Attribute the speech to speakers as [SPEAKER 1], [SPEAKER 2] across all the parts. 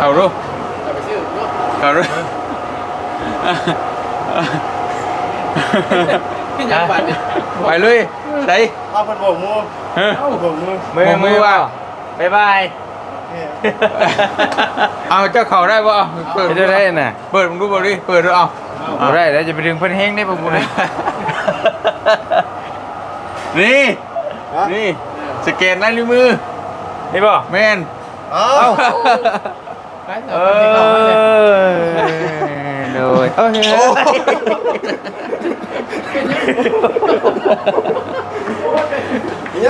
[SPEAKER 1] เอาดู
[SPEAKER 2] จะไปซื้อเนาะ
[SPEAKER 1] เอาดู
[SPEAKER 2] ขึ้นยังบัตรเนี่ย
[SPEAKER 1] ไปเลยใส่
[SPEAKER 3] เอาเพิ่นโบกมือ
[SPEAKER 1] เฮ้ย
[SPEAKER 3] เอาโบกมือ
[SPEAKER 1] มือมือว่า
[SPEAKER 4] บ๊ายบาย
[SPEAKER 3] เนี่ย
[SPEAKER 1] เอาเจ้าเขาได้ป่ะเปิด
[SPEAKER 4] ไม่ได้ได้น่ะ
[SPEAKER 1] เปิดมึงดูบ่ดิเปิดดูเอา
[SPEAKER 4] บ่ได้แล้วจะไปดึงเพิ่นแห้งได้บ่บุญเลย
[SPEAKER 1] นี่
[SPEAKER 3] ฮะ
[SPEAKER 1] นี่สแกนลายนิ้วมือ
[SPEAKER 4] นี่บ่
[SPEAKER 1] แมน
[SPEAKER 3] เอา
[SPEAKER 2] ไปเถ
[SPEAKER 4] เอ
[SPEAKER 2] อะไปก่อนเลย
[SPEAKER 4] อโดยโอเค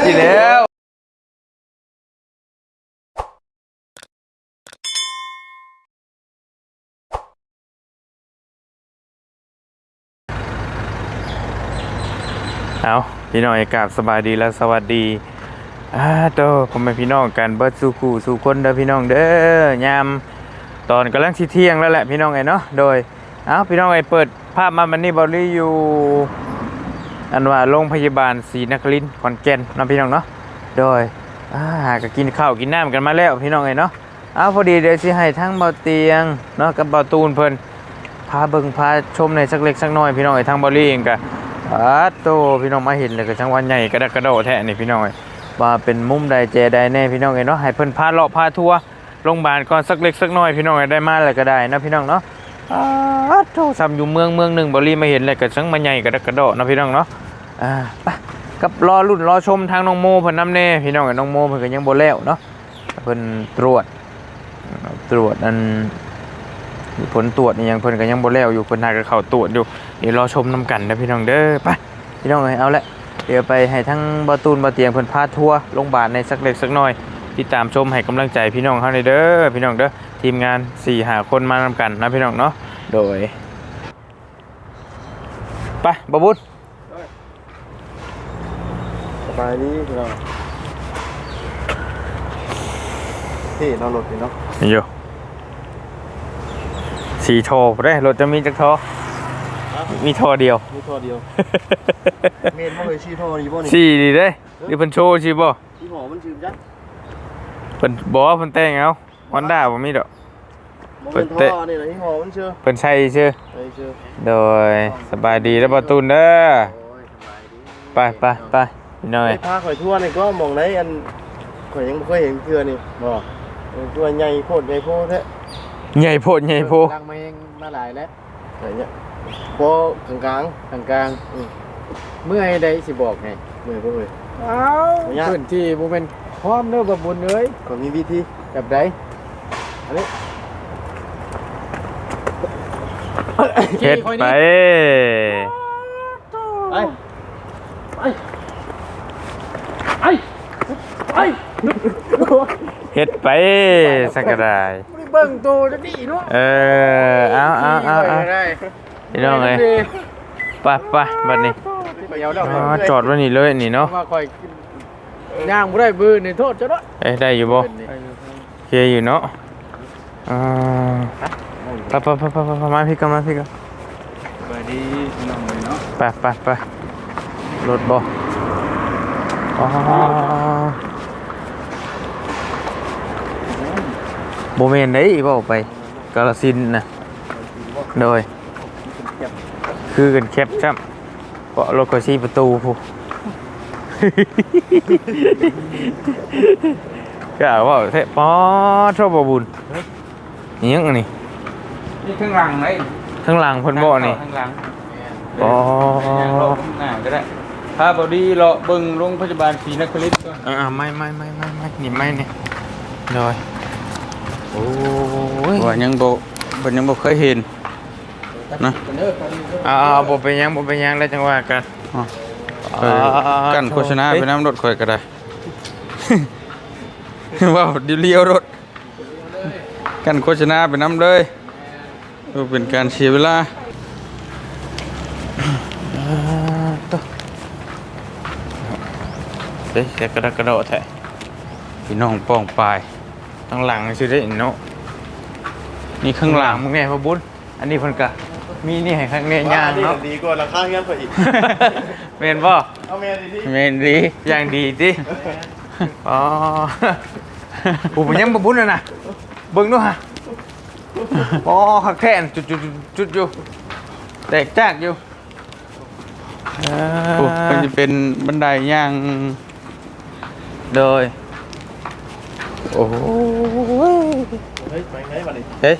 [SPEAKER 4] สิแล้วเอาพี่น้องกราบสบายดีและสวัสดีอ่าโตผมเป็นพี่น้องกันเบิดสู่คู่สู่คนเด้อพี่น้องเด้อยาม ตอนกำลังสิเที่ยงแล้วแหละพี่น้องไอ้เนาะโดยเอาพี่น้องไอ้เปิดภาพมามันนี่บอลลี่อยู่อันว่าโรงพยาบาลศรีนครินทร์ขอนแก่นเนาะพี่น้องเนาะโดยอ่าหาก็กินข้าวกินน้ำกันมาแล้วพี่น้องไอ้เนาะเอาพอดีเดี๋ยวสิให้ทั้งเบาเตียงเนาะกับเบาตูนเพิ่นพาเบิ่งพาชมในสักเล็กสักน้อยพี่น้องไอ้ทั้งบอลลี่เองก็อาโตพี่น้องมาเห็นเลยก็ช่างวันใหญ่กระดักกระโดดแท้นี่พี่น้องเอ้ว่าเป็นมุมใดเจใดแน่พี่น้องเอ้เนาะให้เพิ่นพาเลาะพาทัวร์ โรงพยาบาลก่อนสักเล็กสักน้อยพี่น้องเอ้ได้มาแล้วก็ได้นะพี่น้องเนาะอาโตซ้ำอยู่เมืองเมืองหนึ่งบริมาเห็นเลยก็ช่างมาใหญ่กระดักกระโดดนะพี่น้องเนาะอ่าไปกับรอรุ่นรอชมทางน้องโมเพิ่นนำแน่พี่น้องเอ้น้องโมเพิ่นก็ยังบ่แล้วเนาะเพิ่นตรวจตรวจอันผลตรวจนี่ยังเพิ่นก็ยังบ่แล้วอยู่เพิ่นหาก็เข้าตรวจอยู่เดี๋ยวรอชมนํกันนะพี่น้องเด้อไปพี่น้องเอ้ยเอาละเดี๋ยวไปให้ทั้งบาตูนบาเตียงเพิ่นพาทัวร์โรงพยาบาลในสักเล็กสักน้อย ติดตามชมให้กำลังใจพี่น้องเฮาในเด้อพี่น้องเด้อทีมงาน4หาคนมานำกันนะพี่น้องเนาะโดยไปบาบุญ
[SPEAKER 3] สบายดีพี่น้องที่เราหลดนี่เนาะ
[SPEAKER 4] อยู่สีโทรได้รถจะมีจักโทรมีโทรเดียว
[SPEAKER 3] มีท่อเดียวเมนบ่เคยชี้ท่อนี่บ่นี่
[SPEAKER 4] สี่ดีเด้หรือเพิ่นโชว์สิบ่
[SPEAKER 3] ที่หอมันชื่อจัก
[SPEAKER 4] เพิ่นบอกว่าเพิ่นแต่งเอาฮอนด้าบ่มีดอก
[SPEAKER 3] บ่เป็นท่อนี่แหละที่หอมันชื่อ
[SPEAKER 4] เพิ่นใช้ชื่อ
[SPEAKER 3] ไอ้ชื่อ
[SPEAKER 4] โดยสบายดีแล้วบาตูนเด้อ
[SPEAKER 3] โอ้ยสบายดี
[SPEAKER 4] ไปไปไปพี่น้อย
[SPEAKER 3] ไอ้พาข่อยทั่วนี่ก็มองไหนอันข่อยยังบ่เคยเห็นเทื่อนี่บ่เออตัวใหญ่โพดใหญ่โพดแท้
[SPEAKER 4] ใหญ่โพดใหญ่โพ
[SPEAKER 2] ลังมาเองมาหลายแล้ว
[SPEAKER 3] ไหนเนี่ยพอกลาง
[SPEAKER 2] กลางกลางๆอืมเมื่อให้ได้สิบอกไง
[SPEAKER 3] ๆมือบ่เอ่ย
[SPEAKER 2] เอ้า
[SPEAKER 3] เอายาก
[SPEAKER 2] พื้นที่บ่เป็น พร้อมเด้อบ่บุญเอ้ย
[SPEAKER 3] ก็มีวิธี
[SPEAKER 2] แบบใด
[SPEAKER 3] อันนี้
[SPEAKER 4] เฮ็ดไป
[SPEAKER 3] ไป
[SPEAKER 4] เฮ็ดไปสักกระได
[SPEAKER 2] บ่ได้เบิ่งโตจะดีเนาะ
[SPEAKER 4] เออเอาเอาเอาเอา
[SPEAKER 2] ได้
[SPEAKER 4] พี่น้องเอ้ยไปไปบัดนี้
[SPEAKER 2] ไปเอาดอก
[SPEAKER 4] อ๋อจอดไว้นี่เลยนี่เนาะ
[SPEAKER 2] ว่าคอ ยย่างบ่ได้บือนี่โทษจ้ะเนาะ
[SPEAKER 4] เอ้ยได้อยู่บ่เคลียร์อยู่เนาะอ่าไปไปไปไปไปมาพี่กันมาพี่กัน
[SPEAKER 2] สวัสดีพี่น้องเลยเนาะ
[SPEAKER 4] ไปไปไปรถบ่อ๋อบ่แม่นได้บ่ไปกาฬสินธุ์น่ะโดยคือกันแคบจ้ำเพราะรถก็ซีประตูผู้ ก็ว่าเทปอชอบบ่บุญนี่ยังอันนี่
[SPEAKER 1] นี่ข้างหลังเลย
[SPEAKER 4] ข้างหลังเพิ่นบ่นี่
[SPEAKER 1] ข้างหลัง
[SPEAKER 4] อ๋อ
[SPEAKER 1] รอข้างหน้าก็ได้ถ้าบอดี้รอเบิ่งโรงพยาบาลศรีนครินทร์ก่อน
[SPEAKER 4] อ่าไม่ไม่ไม่ไม่ไม่นี่ไม่นี่เลยโอ้ย
[SPEAKER 1] ว่ายังบ่บ่ยังบ่เคยเห็นนะ
[SPEAKER 2] เด้อไปนี่เด้อ
[SPEAKER 4] เอาเอาบ่เป็นหยังบ่เป็นหยังแล้วจังว่ากัน
[SPEAKER 1] อ๋อ เออกันโฆษณาไปน้ำรถข่อยก็ได้ ว้าวดิเลียวรถ กันโฆษณาไปน้ำเลยเพื่อเป็นการเสียเวลา
[SPEAKER 4] อ่าตัวเฮ้ยแต่กระดกกระโดดแท้พี่น้องป้องปลายข้างหลังสิได้เนาะนี่ข้างหลังมึงไงพ่อบุญอันนี้เพิ่นก็ มีนี่ให้ข้างในย่างเนาะ
[SPEAKER 3] ดีกว่าราคาเงี้ยกว่าอีก
[SPEAKER 4] เมนบ่
[SPEAKER 3] เอาแม่ดีที่
[SPEAKER 4] เมนดีอย่างดีติอ๋อผู้เป็นยังบ่บุญน่ะนะเบิ่งดูฮะ
[SPEAKER 3] โอ๋
[SPEAKER 4] อขักแท่นจุดจุดจุดจุดอยู่แตกจากอยู่เอ
[SPEAKER 1] โอ้
[SPEAKER 4] อ
[SPEAKER 1] มันจะเป็นบันไดย่าง
[SPEAKER 4] โดย
[SPEAKER 1] โอ้โห
[SPEAKER 3] เฮ้ยไปไหนมาดิ
[SPEAKER 4] เฮ้ย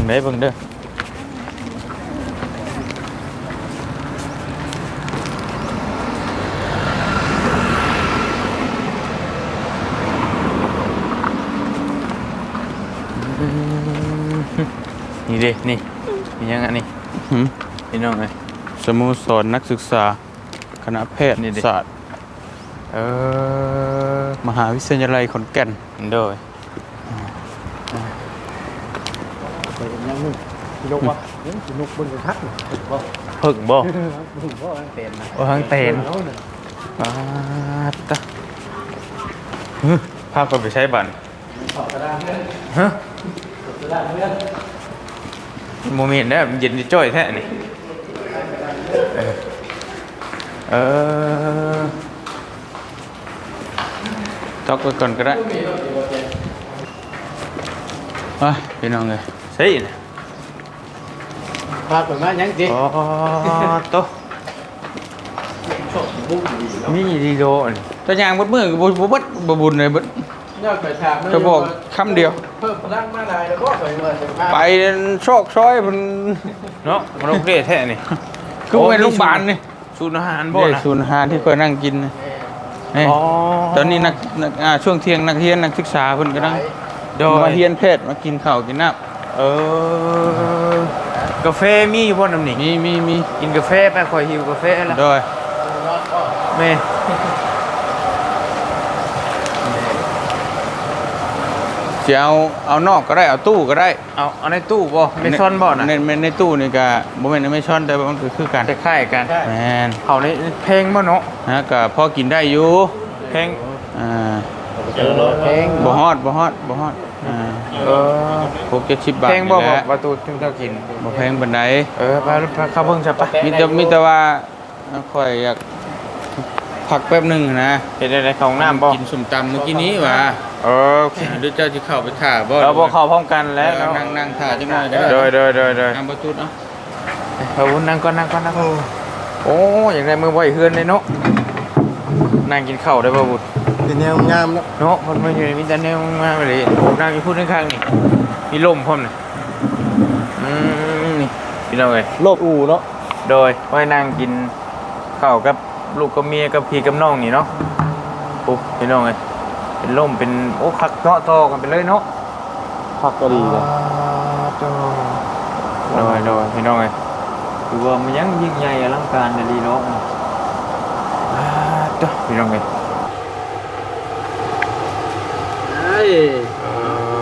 [SPEAKER 4] บิ่งได้เบิ่งเด้อนี่เด้นี่มียังไงนี่
[SPEAKER 1] หืม
[SPEAKER 4] พี่น้องเอ้ย
[SPEAKER 1] สโมสรนักศึกษา คณะแพทย
[SPEAKER 4] นี่ดิ
[SPEAKER 1] ศาสตร์
[SPEAKER 4] เออ
[SPEAKER 1] มหาวิทยาลัยขอนแก่น
[SPEAKER 4] โดย
[SPEAKER 3] นกวะเฮ้ยพี่นกบนกระทักนี่บ่
[SPEAKER 4] ผึ่งบ่
[SPEAKER 3] ผมก็อังเต็นนะ
[SPEAKER 4] โอ้ทั้งเต็น
[SPEAKER 3] เอาน่ะ
[SPEAKER 4] ปาดตะฮึภาพก็ไปใช้บัตรฮะโมเมนต์เนี่ยมันเย็นจะจ้อยแท้นี่เออเออ
[SPEAKER 1] ตอกไว้ก่อนก็ได้อะพี่น้องเลย
[SPEAKER 4] ใช่นะ
[SPEAKER 2] พาไปมายังจิ
[SPEAKER 4] อ๋อโตะมีดีโดน
[SPEAKER 1] ตัวอย่างบดมือบ่บ่เบดบ่บุญเลยเบด
[SPEAKER 2] ยอดไปถาม
[SPEAKER 1] จะบอกคำเดียว
[SPEAKER 2] เพิ่มพลังมาได้แล้วก็ไปเมื่อจะพา
[SPEAKER 1] ไปโชคซอยมัน
[SPEAKER 4] เนาะมันโอเคแท้นี่
[SPEAKER 1] คือเป็นโรงพยาบาลนี่
[SPEAKER 4] ศูนย์อาหารบ่
[SPEAKER 1] เด็ก
[SPEAKER 4] นะ
[SPEAKER 1] ศูนย์อาหารที่เคยนั่งกินนะนี่
[SPEAKER 4] อ๋อ
[SPEAKER 1] ตอนนี้นักนักอ่าช่วงเที่ยงนักเรียนนักศึกษาเพิ่นกำลัง
[SPEAKER 4] โดย
[SPEAKER 1] มาเรียนเพศมากินข้าวกินน้
[SPEAKER 4] เออ กาแฟมีอยู่บ่น้ำนี่ำ
[SPEAKER 1] มีมีมี
[SPEAKER 4] กินกาแฟไปคอยหิวกาแฟแล้ว
[SPEAKER 1] โดย
[SPEAKER 4] แม่
[SPEAKER 1] จะเอาเอานอกก็ได้เอาตู้ก็ได้
[SPEAKER 4] เอาเอาในตู้บ่ไม่ซ่อนบ่น่ะ
[SPEAKER 1] ในในในตู้นี่ก็บ่แม่นไม่ช้อนแต่ว่ามันก็คือกัน
[SPEAKER 4] คล้ายๆกัน
[SPEAKER 1] แม่น
[SPEAKER 4] เขาในเพลงบ่เนาะ
[SPEAKER 1] ฮะก็พอกินได้อยู่
[SPEAKER 4] เพลง
[SPEAKER 1] อ่า
[SPEAKER 3] เจอรถ
[SPEAKER 2] เพลง
[SPEAKER 1] บ่ฮอดบ่ฮอดบ่ฮอด อ่า
[SPEAKER 4] เออ
[SPEAKER 1] พวก70บาท
[SPEAKER 4] เพลงบ่
[SPEAKER 1] นี่
[SPEAKER 4] บ่
[SPEAKER 1] แหละ
[SPEAKER 4] ประตูถึงเจ้ากิน
[SPEAKER 1] บ่แพงปานใด
[SPEAKER 4] เออไปไปเข้าเบิ่งซะปะ
[SPEAKER 1] มีแต่มีแต่ว่าค่อยอยากพักแป๊บหนึงนะ
[SPEAKER 4] เฮ็ดได้เข้าห้องน้ำบ่
[SPEAKER 1] กินส้มตำเมื่อกี้นี้ว่ะ
[SPEAKER 4] เออโอเค
[SPEAKER 1] หรือเจ้าสิเข้าไปถ่าบ่
[SPEAKER 4] เราบ่เข้าพร้อมกัน
[SPEAKER 1] แล้
[SPEAKER 4] แล้ววเนาะ
[SPEAKER 1] นั่งนั่งถ่าจังหน่อยก็ได้
[SPEAKER 4] โดยโดยโดยโดย
[SPEAKER 1] ตามประตูเนาะ
[SPEAKER 4] เอาวุ้นนั่งก่อนนั่งก่อนนั่งโอ้อย่างไรมือบ่อยเฮือนเลยเนาะนั่งกินข้าวได้บ่บุตร
[SPEAKER 3] เป็นแนวงามแล้ว
[SPEAKER 4] เนาะมันไม่อยู่ในมีแต่แนวมาเลยโอ้นั่งอยู่พูดข้างๆนี่มีลมพร้อมนี่อืมนี่พี่น้องเอ้ย
[SPEAKER 3] โลบอู่เนาะ
[SPEAKER 4] โดยไว้นั่งกินข้าวกับลูกกับเมียกับพี่กับน้องนี่เนาะปุ๊บพี่น้องเอ้ยเป็นลมเป็นโอ้คักเนาะต่อกันไปเลยเนาะ
[SPEAKER 3] พักก็ดีเลย
[SPEAKER 4] โดยโดยพี่น้องเอ้ยคือว่ามันยังยิ่งใหญ่อลังการดีเนาะอ่าเด้อพี่น้องเอ้ย
[SPEAKER 2] เฮ้ ย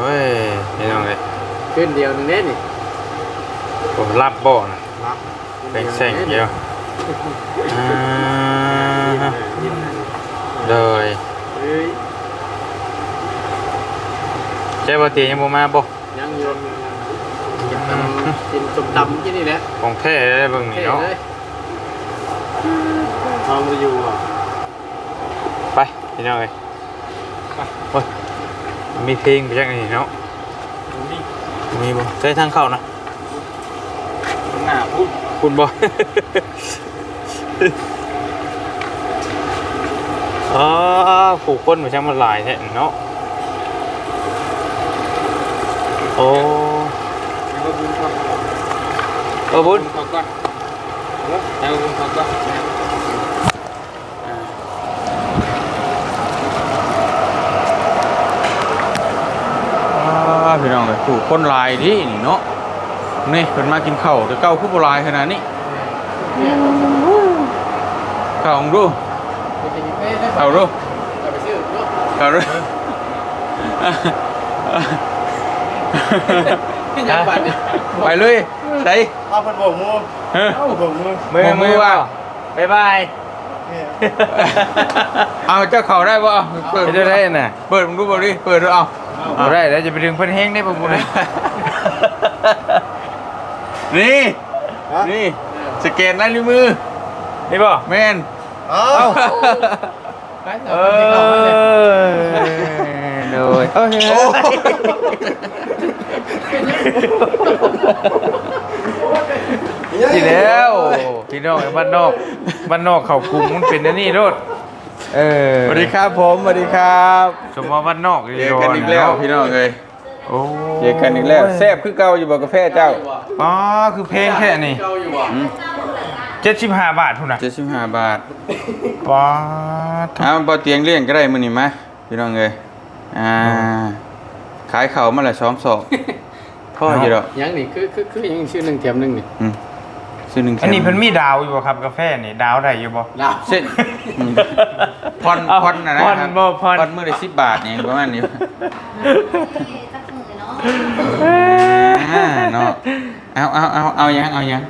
[SPEAKER 4] เอ้ยพี่น้องเอ้ย
[SPEAKER 2] ขึ้นเดียวนึงเน่นี่
[SPEAKER 4] ผมรับบ่นะเป็นแสงเดียวอ่าโดย
[SPEAKER 2] เฮ้ย
[SPEAKER 4] เจ้าบ่ตียังบ่มาบ่
[SPEAKER 2] ยังยนกินตำกินส้มตำกินนี่แหละ
[SPEAKER 4] ของแท้ได้เบิ่งนี่
[SPEAKER 2] เท่
[SPEAKER 4] เนาะ
[SPEAKER 2] เลยทองมาอยู่อะ
[SPEAKER 4] ไปพี่น้องเอ้ยโอ้ย มีเพลงไปจังนี่เนาะมีบ่ใช้ทางเข้านะ
[SPEAKER 1] หน้าพูด
[SPEAKER 4] คุณบ่ อ๋อผู้คนมันช่างมันหลายแท้เนาะ โอ้
[SPEAKER 1] เอาบุญเขา
[SPEAKER 4] เออบุญ
[SPEAKER 1] เขาก่อนเอาบุญเขาก่อน พี่น้องเลยผู้คนหลายที่นี่เนาะนี่เพิ่นมากินข้าวแต่เก้าคือบ่หลายขนาดนี้ข้าวของดู
[SPEAKER 2] ไปกินเฟ่ได้
[SPEAKER 1] เอาดู
[SPEAKER 2] ไปซื้อเนาะ
[SPEAKER 1] เอาดู
[SPEAKER 2] ยังบัดนี่
[SPEAKER 1] ไปเลยใส่
[SPEAKER 3] เอาเพิ่นบอกมือ
[SPEAKER 1] เฮ้ย
[SPEAKER 3] เอาบอกมือ
[SPEAKER 4] มือ
[SPEAKER 1] มื
[SPEAKER 4] มื
[SPEAKER 1] อ
[SPEAKER 4] อ
[SPEAKER 1] ว่า
[SPEAKER 4] ว่าบ๊ายบาย
[SPEAKER 3] เนี่ย
[SPEAKER 1] เอาเจ้าเขาได้ป่ะเปิด
[SPEAKER 4] ไปได้ได้น่ะ
[SPEAKER 1] เปิดมึงดูบ่ดิเปิดดูเอา
[SPEAKER 4] เอาได้แล้วจะไปดึงเพิ่นแห้งได้บ่บุญ
[SPEAKER 1] นี่
[SPEAKER 3] ฮะ
[SPEAKER 1] นี่สแกนลายนิ้วมือ
[SPEAKER 4] นี่บ่
[SPEAKER 1] แมน
[SPEAKER 3] เอา
[SPEAKER 2] ไปต่
[SPEAKER 4] เอ
[SPEAKER 2] อไปต่อไปเลย
[SPEAKER 4] อ
[SPEAKER 1] เอ้ย
[SPEAKER 4] ที่แล้วพี่น้องไอ้บ้านนอกบ้านนอกเขากรุงมันเป็นอันนี่รถ เออ
[SPEAKER 1] สวัสดีครับผมสวัสดีครับ
[SPEAKER 4] สมมติว่าบ้านนอก
[SPEAKER 1] เจอกันอีกแล้วพี่น้องเอ้ย
[SPEAKER 4] โอ้
[SPEAKER 1] เจอกันอีกแล้วแซ่บคือเก่าอยู่บ่กาแฟเจ้า
[SPEAKER 4] อ๋อคือเพลงแค่นี้
[SPEAKER 2] เก่าอยู่บ่
[SPEAKER 4] เจ็ดสิบห้าบาทเท่านั้น
[SPEAKER 1] 75บาท
[SPEAKER 4] ป้าด
[SPEAKER 1] เอาบ่เตียงเลี้ยงก็ได้มื้อนี้มาพี่น้องเอ้ยอ่าขายข้าวมาละ2ศอกพ่ออยู่ดอก
[SPEAKER 2] ยังนี่คือคือคือยังชื่อหนึ่งแถมหนึ่งนี่
[SPEAKER 1] อืมซื้อหนึ่ง
[SPEAKER 4] อันนี้
[SPEAKER 1] แถม
[SPEAKER 4] เพิ่นมีดาวอยู่บ่ครับกาแฟนี่ดาวได้อยู่บ่
[SPEAKER 2] ลาว
[SPEAKER 1] เส้น อืมพอน
[SPEAKER 4] เอา
[SPEAKER 1] พอนนะนะ
[SPEAKER 4] พอน
[SPEAKER 1] ครับ
[SPEAKER 4] บ่พอน
[SPEAKER 1] พอนมื้อละ10บาทนี่ประมาณนี้
[SPEAKER 5] จักมือเนาะ
[SPEAKER 1] อ่าเนาะเอาเอาเอาเอายังเอายัง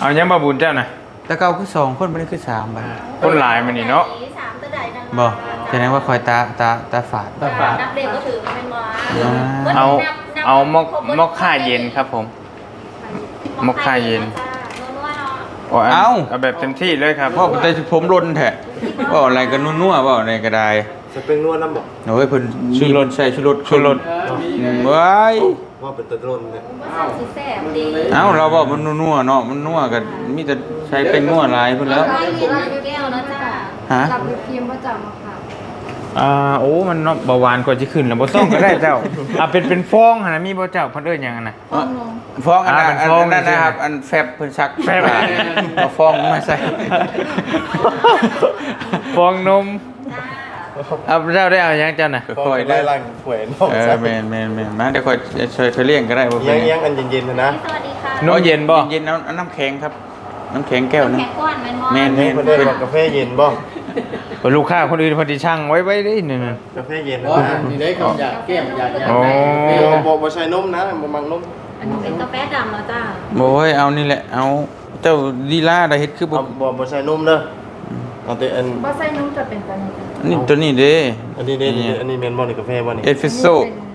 [SPEAKER 4] เอายังมาบุญเจ้าน่ะ
[SPEAKER 1] แต่เก่าคือสองคนบ่ได้คือสามบาท
[SPEAKER 4] คนหลายมันนี่เนาะ
[SPEAKER 5] สามตะไดดัง
[SPEAKER 1] บ่แสดงว่าคอยตาตาตาฝาด
[SPEAKER 2] ตาฝาด
[SPEAKER 5] นับเด็กก็ถือมันเป็นว้า
[SPEAKER 4] เอาเอามอกมอกค่าเย็นครับผมมอคค่าเย็น โอ้ย
[SPEAKER 1] เอา
[SPEAKER 4] เอาแบบเต็มที่เลยครับ
[SPEAKER 1] พ่อแต่ผมลนแท้ว่าอะไรกันนัวๆว่าอะไรก็ได้
[SPEAKER 3] สปริงนวดน้ำบอก
[SPEAKER 1] โอ้ยเพิ่นชูรสใส่ชูรส
[SPEAKER 4] ชูรส
[SPEAKER 2] เออมี
[SPEAKER 1] อืมว้าย
[SPEAKER 3] ว่าเป็นตะโดนเนี่ย
[SPEAKER 5] ว่าสีแสบดี
[SPEAKER 1] เอ้าเราบอกมันนัวๆเนาะมันนัวกันมีแต่ใช้เป็นนัวหลายเพิ่นแล้ว
[SPEAKER 5] ร้อยเย็นแก้วนะจ้า
[SPEAKER 1] ฮะ
[SPEAKER 6] กับวิปครีมประจำอะค่ะ
[SPEAKER 4] อ่าโอ้มันเนาะเบาหวานกว่าจะขึ้นแล้วบ่ต้องก็ได้เจ้าอะเป็นเป็นฟองหั่นนะมีบ่เจ้าเพิ่นเอิ้นหยังอะนะ
[SPEAKER 6] ฟองนม
[SPEAKER 1] ฟองอันนั้น
[SPEAKER 4] อ่าเป็น
[SPEAKER 1] อัน
[SPEAKER 4] ฟอง
[SPEAKER 1] นั้น
[SPEAKER 4] ใช่ไหม
[SPEAKER 1] นะครับ อันแฟบเพิ่นซัก
[SPEAKER 4] แฟบ
[SPEAKER 1] เอาฟองมาใส่
[SPEAKER 4] ฟองนมเอาเจ้าได้เอาหยังเจ้าน่ะ
[SPEAKER 1] ค่อยๆ
[SPEAKER 3] ได้
[SPEAKER 1] ได้
[SPEAKER 3] ร่างหวยนอก
[SPEAKER 1] เออแม่นแม่นแม่นมาเดี๋ยวค่อยช่วยช่วยเลี้ยงก็ได้บ่เป็
[SPEAKER 3] ยั
[SPEAKER 1] น
[SPEAKER 3] ง
[SPEAKER 1] ห
[SPEAKER 3] ยั
[SPEAKER 1] ยัง
[SPEAKER 3] งอันเย็นๆนะนะ
[SPEAKER 5] สวัสดีค่ะ
[SPEAKER 4] นมเย็นบ่
[SPEAKER 1] เย็นๆเอาเอาน้ำแข็งครับ น้ำแข็งแก้วหนึง
[SPEAKER 5] แข็งก้อนมันมอ
[SPEAKER 1] แม่น
[SPEAKER 3] นี่เพิ่นได้บอกกาแฟเย็นบ่
[SPEAKER 4] เพิ่น ลูกค้าคนอื่นเพิ่นสิช่างไว้ไว้ได้นั่นน่ะ
[SPEAKER 3] กาแฟเย็น
[SPEAKER 2] อ๋อนี่ได้คำอยากแก้มอยากอยาก
[SPEAKER 4] โอ้
[SPEAKER 2] ได้
[SPEAKER 3] บ่บ่บ่ใส่นมนะบ่มักนม
[SPEAKER 5] อันนี้เป็นกาแฟดำเนาะจ้า
[SPEAKER 1] โอ้ยเอานี่แหละ เอาเจ้าลีลาได้เฮ็ดคือบ่
[SPEAKER 3] เอาบ่บ่ใส่นมเด้อเอาแต่อัน
[SPEAKER 6] ว่าไส้นมจะเป็นตัวนี้ค่ะ
[SPEAKER 1] อันนี้ตัวนี้เด้
[SPEAKER 3] อันนี้เด้อันนี้แม่นบ่นี่กาแฟบ่นี่
[SPEAKER 1] เอสเฟรสโซ่
[SPEAKER 6] เป็นกาแฟนมจ้ะ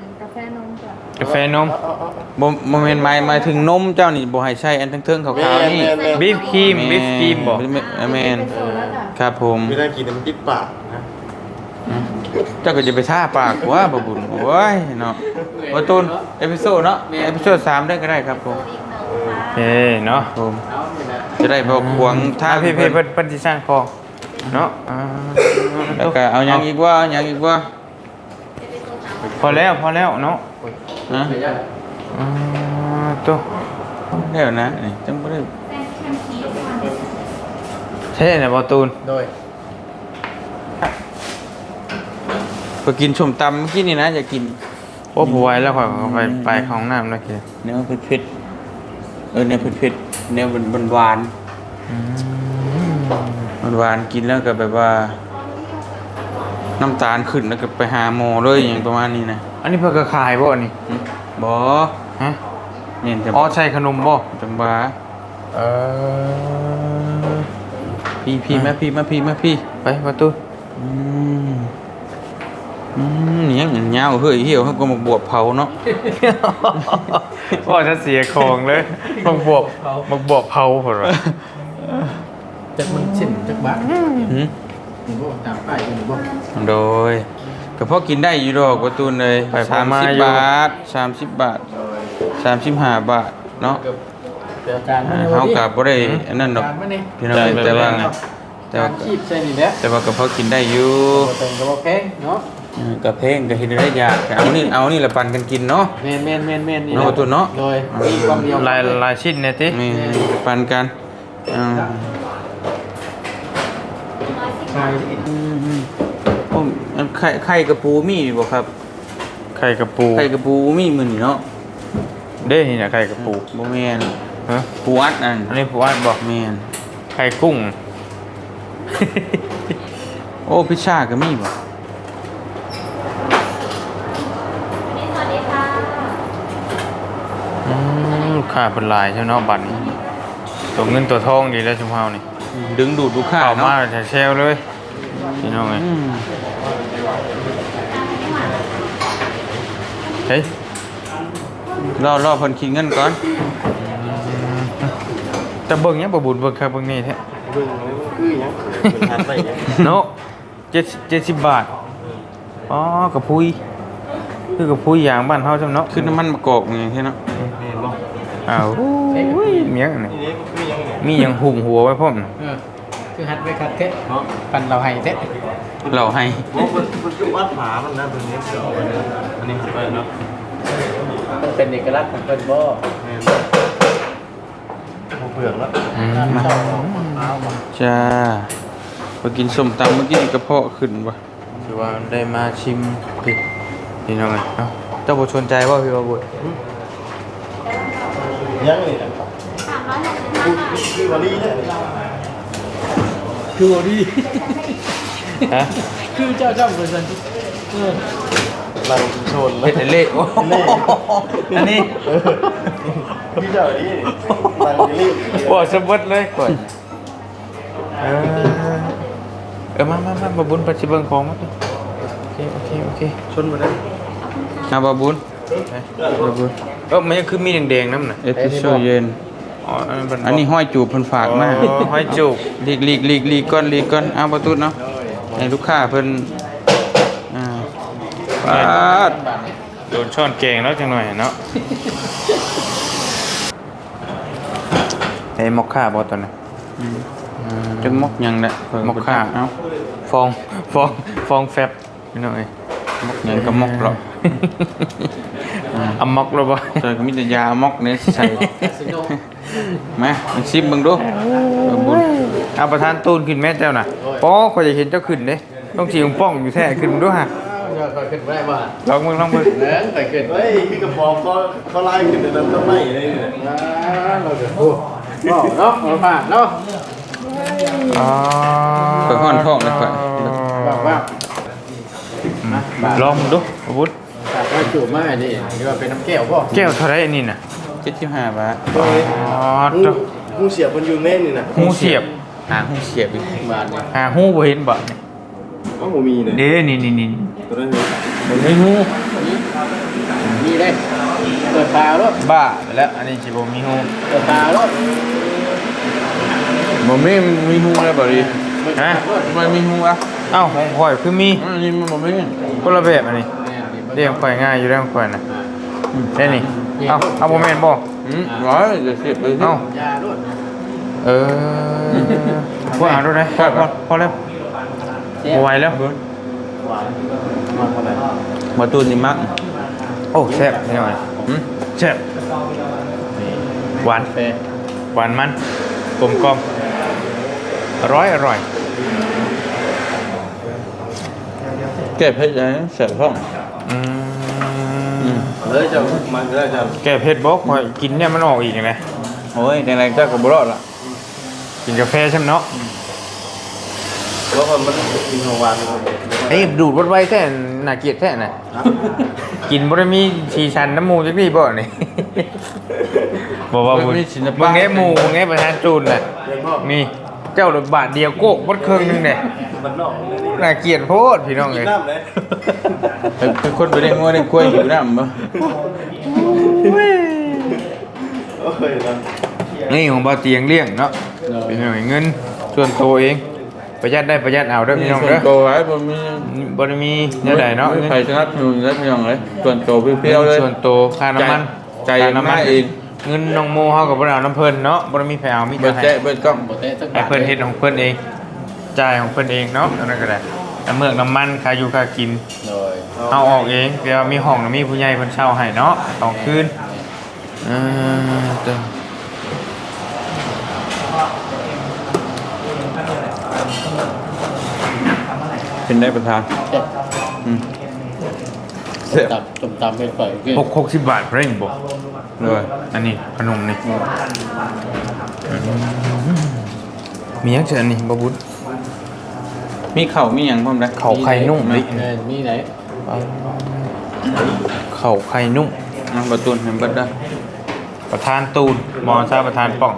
[SPEAKER 4] กาแฟนม
[SPEAKER 3] เอาเอาเอา
[SPEAKER 1] บ่บ่แม่นหมายหมายถึงนมเจ้านี่บ่ให้ใช้อันเทิงๆขาวๆนี่
[SPEAKER 3] แม่น
[SPEAKER 4] บีฟครีมบีฟครีมบ่
[SPEAKER 1] แม่นแม่น
[SPEAKER 6] เป็นโซแล้วจ้ะ
[SPEAKER 1] ครับผม
[SPEAKER 3] ไม่ได้กินมันติดปากนะ
[SPEAKER 1] เจ้าก็จะไปท่าปากว่าบ่บุญโอ้ยเนาะบ่ตูนเอพิโซดเนาะเอพิโซด3ได้ก็ได้ครับผม
[SPEAKER 5] อีกหนึ่งค่ะ
[SPEAKER 4] เอ้เนาะ
[SPEAKER 1] ผม
[SPEAKER 2] เอานี่แหละ
[SPEAKER 1] จะได้บ่ขวางทา
[SPEAKER 4] ถ้างพี่พี่เพิ่นเพิ่นสิสร้างคองเนาะอ่า
[SPEAKER 1] แล้วก็เอาหยังอีกว่าเอาหยังอีกว่า
[SPEAKER 4] พอแล้วพอแล้วเนาะ
[SPEAKER 1] ฮะ
[SPEAKER 4] อ่าตัว
[SPEAKER 1] แล้วนะนี่จังบ่ได้
[SPEAKER 4] ใช่น่ะบ่ตูน
[SPEAKER 2] โดย
[SPEAKER 1] ไปกินชมตำเมื่อกี้นี่นะอยากกิน
[SPEAKER 4] โอ้บ่ไหวแล้วข่อยก็ไปไปเข้าห้องน้ำแล้วคิด
[SPEAKER 1] เนื้อเผ็ดๆเออเนื้อเผ็ดๆเนื้อหวานๆหวานๆกินแล้วก็แบบว่า น้ำตาลขึ้นแล้วก็ไปหาหมอเลยอย่างประมาณนี้นะ
[SPEAKER 4] อันนี้เพิ่นก็ขายบ่นี่
[SPEAKER 1] หึบ่
[SPEAKER 4] ฮะ
[SPEAKER 1] เนี่ยจะ
[SPEAKER 4] อ๋อใช่ขนมบ่
[SPEAKER 1] จังว่า
[SPEAKER 4] เออ
[SPEAKER 1] พี่พี่มาพี่มาพี่มาพี่
[SPEAKER 4] ไปประตู
[SPEAKER 1] อืมอืมนี่ยังอย่างเงาเฮ้ยเหี่ยวเขาก็มาบวบเผาเนาะ
[SPEAKER 4] ว่าจะเสียของเลยบักบวบบักบวบเผาพุ่นว่ะ
[SPEAKER 2] จักมันชิ้นจักบาท
[SPEAKER 1] หืม
[SPEAKER 2] นี่บ่ตามป้ายนี่บ่
[SPEAKER 1] โดย ก็พอกินได้อยู่ดอกการะตูนเลยสามสิบบาทสามสิบบาทสามสิบห้าบาทเนาะ
[SPEAKER 2] เดี๋ยวจาน
[SPEAKER 1] อ่า
[SPEAKER 2] มา
[SPEAKER 1] เขากับบ่ได้อันนั้นดอก
[SPEAKER 2] จานมานี่
[SPEAKER 1] พี่น้องแต่ว่าแต่
[SPEAKER 2] จา
[SPEAKER 1] ว่าน
[SPEAKER 2] คีบใส่นี่แหละ
[SPEAKER 1] แต่ว่าก็พอกินได้อยู่
[SPEAKER 2] บ่ต้องก็บ่แพงเนาะ
[SPEAKER 1] เออกับเพลงก็เห็นได้ยากแต่เอานี่เอานี่ละปันกันกินเนาะ
[SPEAKER 2] แม่นแม่นแม่นแม่นนี่
[SPEAKER 1] เนาะตัวเนาะ
[SPEAKER 2] โดยมีความเดียว
[SPEAKER 4] ลายลายชิ้นเนี่ยติ
[SPEAKER 1] นี่ปันกันอืม
[SPEAKER 2] ใช่
[SPEAKER 1] อืมโอ้อัน ไข่ไข่กระปูมีบ่ครับ
[SPEAKER 4] ไข่กระปู
[SPEAKER 1] ไข่กระปูมีมื้อนี่เนาะ
[SPEAKER 4] เด้นี่น่ะไข่กระปู
[SPEAKER 1] บ่แม่น
[SPEAKER 4] ฮะ
[SPEAKER 1] ปูอัดนั่น
[SPEAKER 4] อันนี้ผู้ว่าบอก
[SPEAKER 1] แม่น
[SPEAKER 4] ไข่กุ้ง
[SPEAKER 1] โอ้พิชชาก็มีบ่
[SPEAKER 5] สวัสดีค่ะ
[SPEAKER 4] อืมค่าเป็นลายใช่เนาะบัตรนี้ตัวเงินตัวทองดีแล้วชุมเฮานี่
[SPEAKER 1] ดึงดูดลูกค้า
[SPEAKER 4] เข้ามา
[SPEAKER 1] เนาะ
[SPEAKER 4] แต่เชลเลยพี่น้องไง
[SPEAKER 1] อืม
[SPEAKER 4] เฮ้ย
[SPEAKER 1] รอรอเพิ่นคิดเงินก่อน
[SPEAKER 4] จะเบิ่งยังบ่บุญเบิ่งครับเบิ่งนี่แท้
[SPEAKER 3] เบิ่งแล้วคือหยังเป็นทานไปหยัง
[SPEAKER 4] เนาะเจ็ดเจ็ดสิบบาท อ๋อกระพุย คือกับผู้ยางบ้านเฮาจำเนาะ
[SPEAKER 1] ขึ้นน้ำมันมะกอกไงใช่เนาะ
[SPEAKER 4] อ้าวเมียงนี่
[SPEAKER 3] นี่นี่คือยังไง
[SPEAKER 4] มีหยังหุ่มหัวไว้พร้อมน่ะ
[SPEAKER 2] เออคือหัดไว้คัดเทะเนาะปันเราให้เทะ
[SPEAKER 1] เราให้
[SPEAKER 3] โอ้มันมันคือวัดผามันนะตัวนี้เดี๋ยวเอาไว้นะอันนี้ไปเนาะ
[SPEAKER 2] มันเป็นเอกลักษณ์ของเพิ่นบ่
[SPEAKER 3] เปลือกแล้ว
[SPEAKER 4] อืม
[SPEAKER 2] เอามา
[SPEAKER 1] จ้าไปกินส้มตำเมื่อกี้นี่กระเพาะขึ้นวะ
[SPEAKER 4] ถือว่าได้มาชิมพี่พี่น้องเอ้ยเอ้าเจ้าบ่สนใจบ่พี่บ่บุญ
[SPEAKER 3] ยังนี่นะ
[SPEAKER 5] สามร้อยหกสิบห้าบาท
[SPEAKER 3] คือวารีเนี่ย
[SPEAKER 2] คือบ่ดี
[SPEAKER 4] ฮะ
[SPEAKER 2] คือเจ้าจ้ำเพิ่นซั่นเออ
[SPEAKER 3] หลังชุมชนแล้
[SPEAKER 1] เฮ็
[SPEAKER 3] ว
[SPEAKER 1] ดให้เละโอ้โหอันนี้
[SPEAKER 3] พี่เจ้าอันนี้นี่หลังจะรีบ
[SPEAKER 4] บ่สมบัติเลยก่อนเออเออมามามาบ่บุญไปสิเบิ่งของมาติโอเคโอเคโอเค
[SPEAKER 3] ชนมาได้
[SPEAKER 1] อาบาบุญ
[SPEAKER 4] บ่บุญเออมันยังคือมีแดงๆนำน่ะ
[SPEAKER 1] เอสเปรสโซเย็น
[SPEAKER 4] อ๋ออันนั้นเป็น
[SPEAKER 1] อันนี้ห้อยจูบเพิ่นฝากมา
[SPEAKER 4] อ๋อห้อยจูบ
[SPEAKER 1] ลีกลีกลีกลีกก่อนลีกก่อนเอาประตูเนาะ ให้ลูกค้าเพิ่นอ่าปาด
[SPEAKER 4] โดนช้อนแกงแล้วจังหน่อยเนาะไอ้มอคค่าบ่ตอนนั้น
[SPEAKER 1] จังมกยังแหละ
[SPEAKER 4] มกค่า
[SPEAKER 1] เอ้า
[SPEAKER 4] ฟองฟองฟองแฟบพี่น้อย
[SPEAKER 1] มกยังก็มกหรอก
[SPEAKER 4] เอามอกแล้วบ่
[SPEAKER 1] ใส่ก็มีแต่ยามกเนี่ยใส่มามันซิมเบิ่งดูเออบุญ
[SPEAKER 4] เอาประธานตูนขึ้นแม่เจ้าน่ะป้อข่อยจะเห็นเจ้าขึ้นเด้ต้องสิงป้องอยู่แท้ขึ้นมาด้วยฮะ
[SPEAKER 2] เจ้าก็ขึ้นบ่ได้บ่
[SPEAKER 4] ลองมึงลองมึง
[SPEAKER 2] เด้อไปขึ้น
[SPEAKER 3] เฮ้ยคือกระป๋องก็เขาไล่ขึ้นแต่น้ำต้นไม้เลยเนี่ย
[SPEAKER 2] เราจะโอ้บ่เนาะเอาผ่านเนาะ
[SPEAKER 4] อ๋อ
[SPEAKER 1] เปิดห้อนท้องเลยเปิด
[SPEAKER 2] บอกว่า
[SPEAKER 4] ลองมึงดูอาวุธ
[SPEAKER 2] ฝากไว้ จูบมาให้ดิหรือว่าเป็นน้ำแก้วบ่
[SPEAKER 4] แก้วเท่าไรอันนี้น่ะ
[SPEAKER 1] เจ็ดสิบห้าบาท
[SPEAKER 3] เฮ้ย
[SPEAKER 4] อ๋อ
[SPEAKER 3] หู
[SPEAKER 4] เจ้า
[SPEAKER 3] หูเสียบมันอยู่แม่นี่นะ
[SPEAKER 4] หูเสียบ
[SPEAKER 1] หาหุ้เสียบอีก
[SPEAKER 2] บาทนี่
[SPEAKER 4] หาหูบ่เห็นบ่
[SPEAKER 3] ก็หูมีเนี่ย
[SPEAKER 4] เด้นี่นี่นี่
[SPEAKER 3] ตัวนั้นเลย
[SPEAKER 1] มันไม่หู
[SPEAKER 2] นี่ได้เปิดตาแล้ว
[SPEAKER 4] บ้าไปแล้วอันนี้สิบ่มีหู
[SPEAKER 2] เปิดตาแล้ว
[SPEAKER 1] บ่มีมีหูแล้วบ่ดี
[SPEAKER 4] ฮะ
[SPEAKER 1] มันมีหูอะ
[SPEAKER 4] เอ้าของข่อยคือมี
[SPEAKER 1] อันนี้มันบ่มี
[SPEAKER 4] คนละแบบอันนี้ เรียงข่อยง่ายอยู่แล้วข่อยน่ะได้นี่เอ้าเอาบ่แม่นบ่
[SPEAKER 1] อืมร้อยจะเสียบไปสิ
[SPEAKER 4] เอ้า
[SPEAKER 2] ยาด้วย
[SPEAKER 4] เออพวกเอาด้วยนะพอพอพอแล้วบ่ไหวแล้ว
[SPEAKER 3] หวานมากเท่าไหร่
[SPEAKER 1] มาตูนนี่มัก
[SPEAKER 4] โอ้แซ่บนี่หน่อย
[SPEAKER 1] อืม
[SPEAKER 4] แซ่บหวาน
[SPEAKER 2] เฟ
[SPEAKER 4] หวานมันกลมกล่อมอร่อยอร่อย
[SPEAKER 1] แก้เผ็ดยังเสียบท้อง
[SPEAKER 4] อื
[SPEAKER 1] อื
[SPEAKER 4] ม
[SPEAKER 1] ม
[SPEAKER 3] เลยจะมันก็ได้จะ
[SPEAKER 4] แก้เผ็ดบอกข่อยกินเนี่ยมันออกอีกนะ
[SPEAKER 1] โอ้ยในไรเจ้าก็บ่รอดละ
[SPEAKER 4] กินกาแฟใช่ไหมเนาะ
[SPEAKER 3] เพราะว่ามันกินของหวานครับ
[SPEAKER 4] เอ้ยดูดบดไว้แท้น่าเกลียดแท้น่ะกินบ่ได้มีชีชันน้ำมูจักนี่บ่นี่บอกว่าบุญ
[SPEAKER 1] มีศิล
[SPEAKER 4] มึ
[SPEAKER 1] ปะ
[SPEAKER 4] งแง่หมูมึงแง่ประธานจูนน่ะ
[SPEAKER 3] เรียนบอก
[SPEAKER 4] มีเจ้าดอกบาทเดียวโกกบดเครื่องหนึงเนี่ย
[SPEAKER 3] มันนอกเลยนี่
[SPEAKER 4] น่าเกลียดโพดพี่น้อง
[SPEAKER 3] กิ
[SPEAKER 4] เอ้
[SPEAKER 3] น
[SPEAKER 4] ย
[SPEAKER 3] น้ำเลย
[SPEAKER 1] เป็นเป็นคนไปได้งัวได้กล้วยอยู่น้ำบ่
[SPEAKER 3] โอ้ยนะ
[SPEAKER 4] นี่ของบ่าวเตียงเลี้ยงเนาะเป็นหน่อยเงินส่วนตัวเอง ประหยัดได้ประหยัดเอาเด้อพี่น้อง
[SPEAKER 1] ส่ว
[SPEAKER 4] เด้
[SPEAKER 1] น
[SPEAKER 4] อ
[SPEAKER 1] ตัวไว้บ่มี
[SPEAKER 4] บ่ได้มีแนวใดเนาะ
[SPEAKER 1] ใครสนับสนุนแล้วพี่น้องเลยส่วนตัวเพียวๆเลย
[SPEAKER 4] ส่วนตัวค่าน้ำมัน
[SPEAKER 1] ใจใจ
[SPEAKER 4] ค่าน้ำมัน
[SPEAKER 1] มาเอง
[SPEAKER 4] เงินน้องโมเฮาก็บ่ได้เอาน้ำเพิ่นเนาะบ่ได้มีแผเอามี
[SPEAKER 1] เบิ
[SPEAKER 4] แต่
[SPEAKER 1] ด
[SPEAKER 4] ให้
[SPEAKER 1] แจ๊ะเบิดกล้อง
[SPEAKER 2] บ่เตะสัก
[SPEAKER 4] ให้
[SPEAKER 2] บาท
[SPEAKER 4] เพิ่นเฮ็ดของเพิ่นเอง จ่ายของเพิ่นเองเนาะอันนั้นก็ได้น้ำเมือกน้ำมันค่าอยู่ค่ากิน
[SPEAKER 2] โดย
[SPEAKER 4] เอาออกเอง เดี๋ยวมีห้องน่ะมีผู้ใหญ่เพิ่นเช่าให้เนาะต่อคืนเออเด้อ
[SPEAKER 1] เป็นได้ประธาน
[SPEAKER 2] เจ็ด
[SPEAKER 1] อืมเสียบ
[SPEAKER 2] ตับต้มตำเป็นข่อยคือ
[SPEAKER 4] หกหกสิบบาทเร่งบ่
[SPEAKER 1] เลย
[SPEAKER 4] อันนี้ขนมนี่มีหยังจะอันนี้บ่บุญ
[SPEAKER 1] มีเข่าวมีหยังพร้อมได้
[SPEAKER 4] เขาไข่นุ่ม
[SPEAKER 1] ไหม
[SPEAKER 4] นี่
[SPEAKER 2] เออมีไหน
[SPEAKER 4] เขาไข่นุ่ม
[SPEAKER 1] อะประตูให้เบิดได้
[SPEAKER 4] ประธานตูนหมอซาประธานป่อง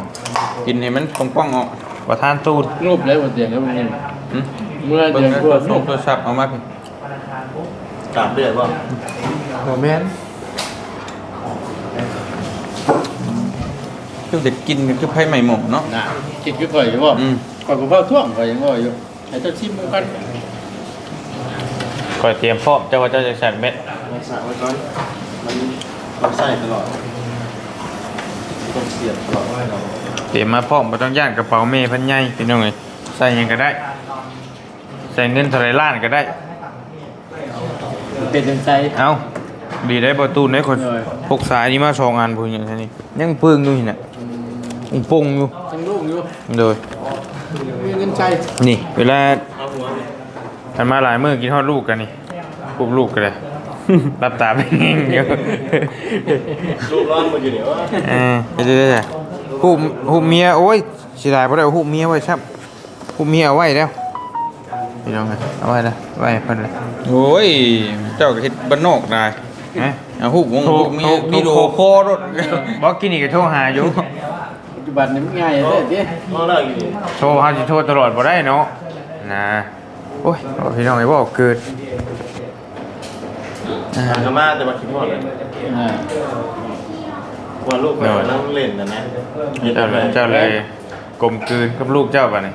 [SPEAKER 1] กินให้มันป้องๆออก
[SPEAKER 4] ประธานตูน
[SPEAKER 2] รูปเลยบนเตียงแล้วมันนี่
[SPEAKER 1] อืม
[SPEAKER 2] เมื่อ
[SPEAKER 1] เบิ่
[SPEAKER 2] เดื
[SPEAKER 1] ง
[SPEAKER 2] อน
[SPEAKER 1] นะ
[SPEAKER 2] กว่า
[SPEAKER 1] ส่งโทรศัพท์เอามาพี่
[SPEAKER 3] กราบเดือดว่า
[SPEAKER 2] โมแม่น
[SPEAKER 1] คือเด็กกินกันคือไผใหม่หมกเนาะ
[SPEAKER 2] น่ะคิดคือข่อยอยู่บ่
[SPEAKER 1] อืม
[SPEAKER 2] ข่อยบ่เข้าท่วงข่อยยังบ่อยู่ ให้เจ้าชิมกัน
[SPEAKER 4] คอยเตรียมพร้อมเจ้าว่าเจ้าจะใส่เม็ด
[SPEAKER 3] รักษาไว้ก่อนมันมันใส่ตลอดต้องเสียบตลอดไว้เรา
[SPEAKER 4] เตรียมมาพร้อมบ่ต้องย่านกระเป๋าเมย์พันใหญ่พี่น้องเอ้ยใส่หยังก็ได้ ใส่เงินเท่าไหรล้านก็ได้
[SPEAKER 2] เป็นจังไส
[SPEAKER 4] เอาดีได้ประตูได้คน
[SPEAKER 2] เลย
[SPEAKER 4] พกสายนี้มาสองอันพูดอย่างนี้ยังปึ้งอยู่นี่น่ะยังปงอยู่
[SPEAKER 2] จังลูกอยู่
[SPEAKER 4] โดย
[SPEAKER 2] มีเงินใช้
[SPEAKER 4] นี่ เวลาอันมาหลายมื้อกินทอดลูกกันนี่ปุบลูกกันเลย รับตาไปเงี้ยเดียว
[SPEAKER 3] ลูกร้อนมาอยู่เนี่ยวะ
[SPEAKER 4] เออเดี๋ยวเดี๋ยวเดี๋ยวหูหูเมียโอ้ยเสียดายเพราะเอาหูเมียไว้ครับหูเมียเอาไว้แล้วพี่น้องไงเอาไว้แล้วไว้ให้เพิ่นเลย
[SPEAKER 1] โอ้ยเจ้าก็เฮ็ดบ้านนอกได้
[SPEAKER 4] ฮะ
[SPEAKER 1] เอาฮู้วง
[SPEAKER 4] โทร
[SPEAKER 1] ฮู้มี
[SPEAKER 4] โทร
[SPEAKER 1] มีโด
[SPEAKER 4] โทร
[SPEAKER 1] โครถ
[SPEAKER 4] บอกกินนี่ก็โทรหาอยู่
[SPEAKER 2] ปั จจุบันนี้มันง่ายเลยเด้
[SPEAKER 3] พ่อเลิกอยู่นี่
[SPEAKER 4] โทรหาสิโทรตลอดบ่ได้เนาะนะโอ้ยเอาพี่น้องไอ้บอกเกิด
[SPEAKER 3] ทางกามาแต่มาคิดพ่อเลย
[SPEAKER 2] อ่า
[SPEAKER 3] ว่าลูกไปนั่งเล่นนะนะ
[SPEAKER 4] เจ้าเลยเจ้าเลยกลมกลืนกับลูกเจ้าป่ะนี่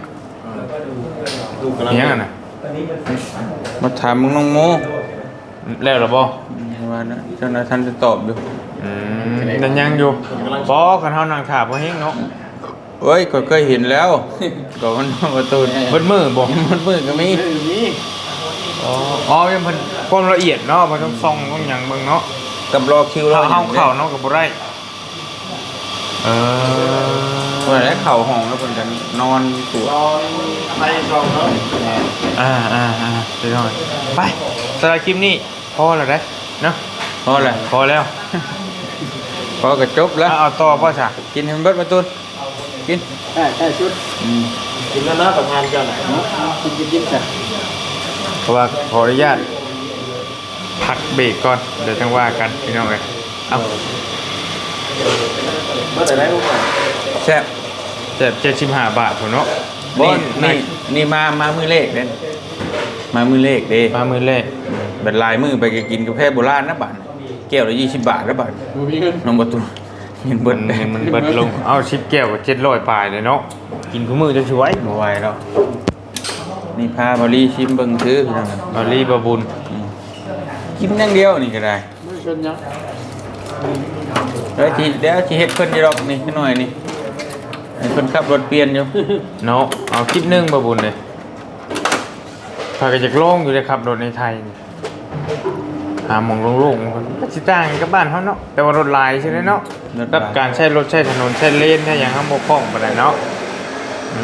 [SPEAKER 3] ลูกกำลัง
[SPEAKER 4] เนี้ยงน่ะ
[SPEAKER 1] มาถามมึงน้องโม
[SPEAKER 4] แล้วเหรอบ่
[SPEAKER 1] ว่านะเจ้านายท่านจะตอบอยู่
[SPEAKER 4] อืม นั่นยังอยู่บ่คันเฮานั่งถามบ่เฮงเนาะ
[SPEAKER 1] เอ้ยก็เคยเห็นแล้วก็มันประตู
[SPEAKER 4] เบิดมือบ่
[SPEAKER 1] มันมืดก็มี
[SPEAKER 2] เฮ้ยมี
[SPEAKER 4] อ๋ออ๋อยังเพิ่นความละเอียดเนาะมันต้องส่องต้องหยังเบิ่งเนาะ
[SPEAKER 1] กับรอคิว
[SPEAKER 4] เฮาร
[SPEAKER 1] อ
[SPEAKER 4] เฮาเข้าเนาะก็บ่ได้เออ
[SPEAKER 1] วันไหนเข่าห้องแล้วเพิ่นกันนอนปวด
[SPEAKER 3] นอนไปกองเนาะ
[SPEAKER 4] อ่าอ่าอ่าเดี๋ยวหน่อยไปสำหรับคลิปนี้พอแล้วเด้เนาะ
[SPEAKER 1] พอแหละ
[SPEAKER 4] พอแล้ว
[SPEAKER 1] พอกระจบแล้ว
[SPEAKER 4] เอาเอาต่อพ่อจ้ะ
[SPEAKER 1] กินให้มันเบิดประตูกิน
[SPEAKER 2] ได้ได้ชุด
[SPEAKER 3] กินแล้วนะประธานเจ้าไหน
[SPEAKER 2] เนาะกินกินกินจ้ะ
[SPEAKER 4] เพราะว่าขออนุญาตพักเบรกก่อนเดี๋ยวจังว่ากันพี่น้องเลยเอา
[SPEAKER 3] เมื่อไหร่ได้ลูก
[SPEAKER 1] แซ่บ
[SPEAKER 4] เจ็ดเจ็ดสิบห้าบาทผมเนาะ
[SPEAKER 1] นี่นี่นี่มามามือเลขเด้นมามือเลขเด้
[SPEAKER 4] มามือแรก
[SPEAKER 1] เป็นลายมือไปกินกาแฟโบราณนะบาท แก้วละยี่สิบบาทนะบาท
[SPEAKER 2] บ่มีเงิน
[SPEAKER 1] น้องประตูเงิน
[SPEAKER 4] เบิ
[SPEAKER 1] เบิ
[SPEAKER 4] ด
[SPEAKER 1] ด
[SPEAKER 4] มันมันเบิดลง เอาชิปแก้วเจ็ดร้อยปลายเลยเนาะ กินคู่มือจะช่วย
[SPEAKER 1] บ่ไหวแล้วนี่พาบอลี่ชิมเบิ่งซื้อพี่น้อง
[SPEAKER 4] บาลีบาบุญ
[SPEAKER 1] อืมกินอย่างเดียวนี่ก็ได้
[SPEAKER 2] ไม่ชนยัง
[SPEAKER 1] เดี๋ยวทีเดี๋ยวทีเฮ็ดเพิ่นจะดอกนี่หน่อยนี่ให้เพิ่นขับรถเปลี่ยนอยู่
[SPEAKER 4] เนาะ เอาคลิปหนึงบาบุญเลยพากันจากโล่งอยู่เลยครับรถในไทยนี่ หาหมองโล่งๆมันก็สิต่างกับบ้านเขาเนาะแต่ว่ารถลายใช่ไหมเนาะรับการใช้รถใช้ถนนใช้เลนใช้อย่างห้ามโมข้องไปเลยเนาะอื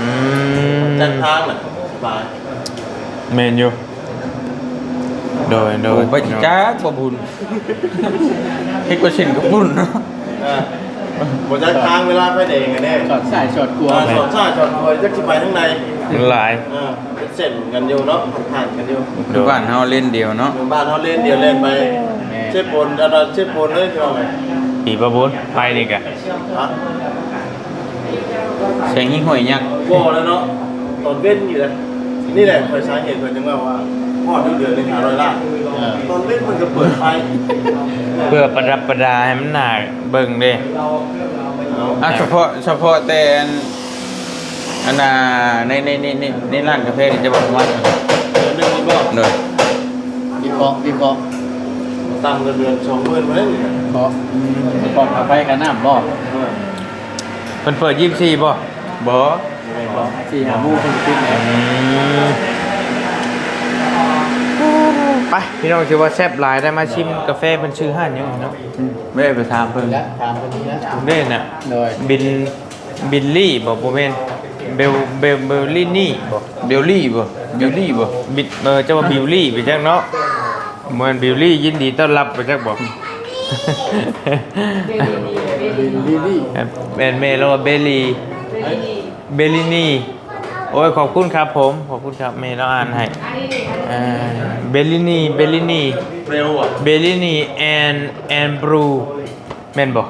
[SPEAKER 4] ม
[SPEAKER 3] จันทางน่ะสบาย
[SPEAKER 4] เมนอยู่โดยโด
[SPEAKER 1] โอ้
[SPEAKER 4] ย
[SPEAKER 1] ไปจ้าบ่บุญเฮ็ดก็เช่นกับบุญเนาะ
[SPEAKER 3] อ่าบนจันทางเวลาไปเด็กกันแน่
[SPEAKER 2] จอดสายจอดกลัว
[SPEAKER 3] อ่าสอนชาติจอดคอยจะขึ้นไปข้างใน
[SPEAKER 4] หลาย
[SPEAKER 3] อ่าเป็นเส้นกันอยู่เนาะผ่านกันอยู่
[SPEAKER 1] อยู่บ้านเฮาเล่นเดียวเนาะ
[SPEAKER 3] หมู่บ้านเขาเล่นเดียวเล่นไปเช่ปนเอาเราเช่ปนเลยพี่น้องไง
[SPEAKER 4] ปีประบุญไปนี่กะ
[SPEAKER 3] ฮะ
[SPEAKER 1] แสงหิ้งห้อยยักษ์
[SPEAKER 3] บ่แล้วเนาะตอนเว้นอยู่เลยนี่แหละเคยสาเหตุเคยจังว่าว่าพ่อเดือนเดือนหนึงหาร้อยล้านตอนเว้นมันก็เปิดไฟ
[SPEAKER 4] เพื่อประดับประดาให้มันหนาเบิ่งเด้
[SPEAKER 3] เอา
[SPEAKER 1] อะเฉพาะเฉพาะแต่อัน อันน่ะในในในในในร้านกาแฟนี่จะบอกว่า
[SPEAKER 3] เดือนหนึงนี่ก็
[SPEAKER 1] เด้อ
[SPEAKER 2] มีเกาะมีเกาะ
[SPEAKER 3] ตั้งเงินเดือนสองหมื่นมาเล่น
[SPEAKER 2] เกาะเกาะขาไปกันน้ำบ่
[SPEAKER 4] เพิ่นเปิดยี่สิบสี่บ่
[SPEAKER 1] บ่
[SPEAKER 2] สี่หาหมู่เพิ่นกินแหละ
[SPEAKER 4] ไปพี่น้องชื่อว่าแซ่บหลายได้มาชิมกาแฟเพิ่นชื่อห้านหยังเนาะ
[SPEAKER 1] ไม่ได้ไปถามเพิ่น
[SPEAKER 2] และถามคนนี้นะ
[SPEAKER 4] เด้น่ะ
[SPEAKER 2] โดย
[SPEAKER 4] บินบิลลี่บ่บ่แม่น เบลเบลเบลลี่นี่บ่
[SPEAKER 1] เบลลี่บ่เบลลี่บ่
[SPEAKER 4] บิดเออเจ้าว่าบิลลี่ไปจักเนาะเหมือนบิลลี่ยินดีต้อนรับไปจักบ่
[SPEAKER 2] ลิลลี่
[SPEAKER 4] แมนเมโลว่าเบลลีเบลลินีโอ้ยขอบคุณครับผม ขอบคุณครับเมย์เราอ่านให้เบลลินีเบลลินี
[SPEAKER 3] เร็วอะ
[SPEAKER 4] เบลลินีแอนแอนบรูแมนบอก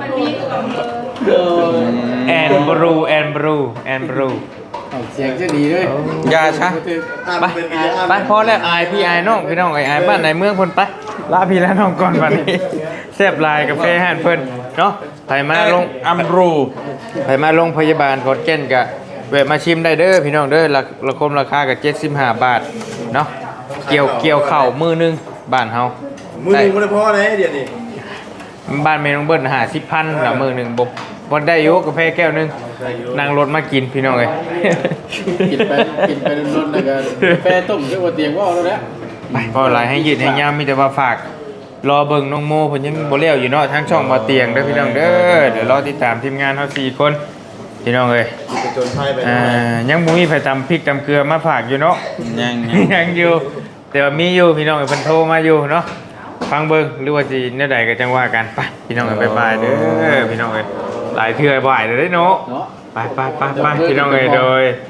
[SPEAKER 6] มันมีกับเบอร์
[SPEAKER 2] โดย
[SPEAKER 4] แอนบรูแอนบรูแอนบรู
[SPEAKER 2] ออกเสียงจะดีด้วย
[SPEAKER 1] ยาซะ
[SPEAKER 3] อ่าน
[SPEAKER 4] ไป
[SPEAKER 3] เป็นกี่อ่าน
[SPEAKER 4] ไปพอแล้วอายพี่อายน้องพี่น้องไออายบ้านไหนเมืองเพิ่นไปลาพี่และน้องก่อนวันนี้แซ่บลายกาแฟห่านเพิ่นเนาะไปมาลง
[SPEAKER 1] อัมรู
[SPEAKER 4] ไปมาโรงพยาบาลขอนแก่นกะแวะมาชิมได้เด้อพี่น้องเด้อราราคมราคากับ75บาทเนาะเกี่ยวเกี่ยวเข่าวมือหนึงบ้านเฮา
[SPEAKER 3] มือหนึงบ่ได้พอเลยเดี๋ยวนี้
[SPEAKER 4] บ้านเมน้องเบิ้ลหาสิบพันละมือหนึ่งบบบ่ได้อยู่กาแฟแก้วหนึงนั่งรถมากินพี่น้องเอ้ย
[SPEAKER 2] กินไปกินไปนนๆแล้วก็กาแฟต้มด้วยว่าเตียงว่าแล้วแหละ
[SPEAKER 4] ไปพอหลายให้ยืดให้ยามมีแต่ว่าฝาก รอเบิ่งน้องโมเพิ่นยังบ่เลี้ยวอยู่เนาะทางช่องบ่เตียงเด้อพี่น้องเด้อเดี๋ยวรอติดตามทีมงานเฮาสี่คนพี่น้องเอ้ย
[SPEAKER 3] ไปจนไพ่ไป
[SPEAKER 4] อ่ายังบ่มีไผตำพริกตำเกลือมาฝากอยู่เนาะ
[SPEAKER 1] ยังยัง
[SPEAKER 4] ยังอยู่แต่ว่ามีอยู่พี่น้องเอ้ยเพิ่นโทรมาอยู่เนาะ ฟังเบิ่งหรือว่าสิแนวใดก็จังว่ากันไปพี่น้องเอ้ยบ๊ายบายเด้อพี่น้องเอ้ยหลายเทื่อบ่ายเด้อเนาะ
[SPEAKER 2] เนาะ
[SPEAKER 4] ไปไปไปไปพี่น้องเอ้ยโดย
[SPEAKER 2] เ